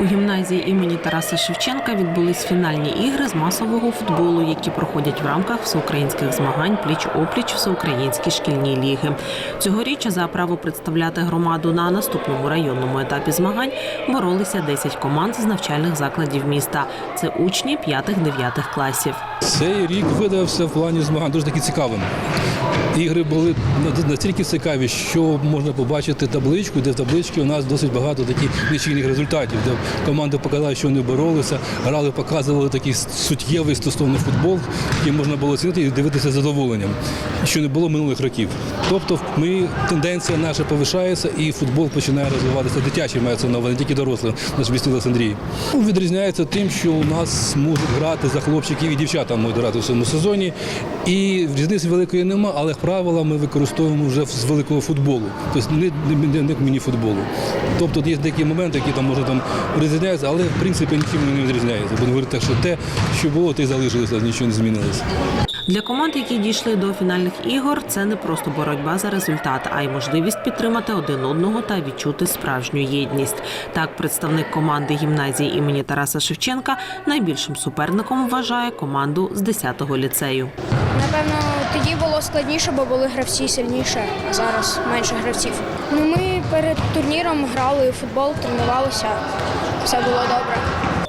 У гімназії імені Тараса Шевченка відбулись фінальні ігри з масового футболу, які проходять в рамках всеукраїнських змагань пліч-опліч всеукраїнські шкільні ліги. Цьогоріч за право представляти громаду на наступному районному етапі змагань боролися 10 команд з навчальних закладів міста. Це учні 5-9 класів. Цей рік видався в плані змагань дуже таки цікавим. Ігри були настільки цікаві, що можна побачити табличку, де в табличці у нас досить багато таких нічийних результатів, де команди показали, що вони боролися, грали, показували такий суттєвий стосовний футбол, який можна було оцінити і дивитися з задоволенням, що не було минулих років. Тобто ми, тенденція наша повишається і футбол починає розвиватися дитячий, мається на не тільки дорослим місті Олександрії. Ну, Відрізняється тим, що у нас можуть грати за хлопчиків і дівчата можуть грати в цьому сезоні. І різниці великої нема, але як правило ми використовуємо вже з великого футболу, тобто не, не, не, міні-футболу. Тобто є деякі моменти, які там може там відрізняються, але в принципі нічим не відрізняється. Будемо говорити, що те, що було, те й залишилося, нічого не змінилося. Для команд, які дійшли до фінальних ігор, це не просто боротьба за результат, а й можливість підтримати один одного та відчути справжню єдність. Так, представник команди гімназії імені Тараса Шевченка найбільшим суперником вважає команду з 10-го ліцею. Напевно, тоді було складніше, бо були гравці сильніше, а зараз менше гравців. Ну, ми перед турніром грали футбол, тренувалися, все було добре.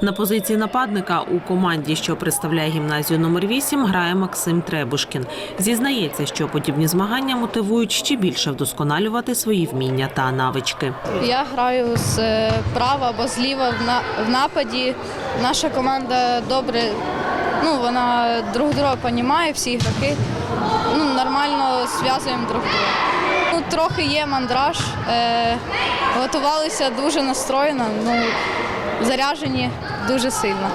На позиції нападника у команді, що представляє гімназію номер 8, грає Максим Требушкін. Зізнається, що подібні змагання мотивують ще більше вдосконалювати свої вміння та навички. Я граю з е, права або зліва в на- в нападі. Наша команда добре, ну вона друг друга розуміє, всі ігроки. Ну, нормально зв'язуємо друг друга. Ну, трохи є мандраж. Е, готувалися дуже настроєно, ну, заряжені дуже сильно.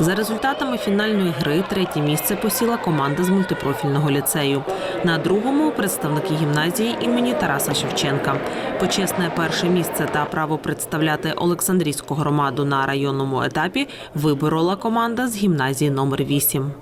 За результатами фінальної гри третє місце посіла команда з мультипрофільного ліцею. На другому представники гімназії імені Тараса Шевченка. Почесне перше місце та право представляти Олександрійську громаду на районному етапі виборола команда з гімназії номер 8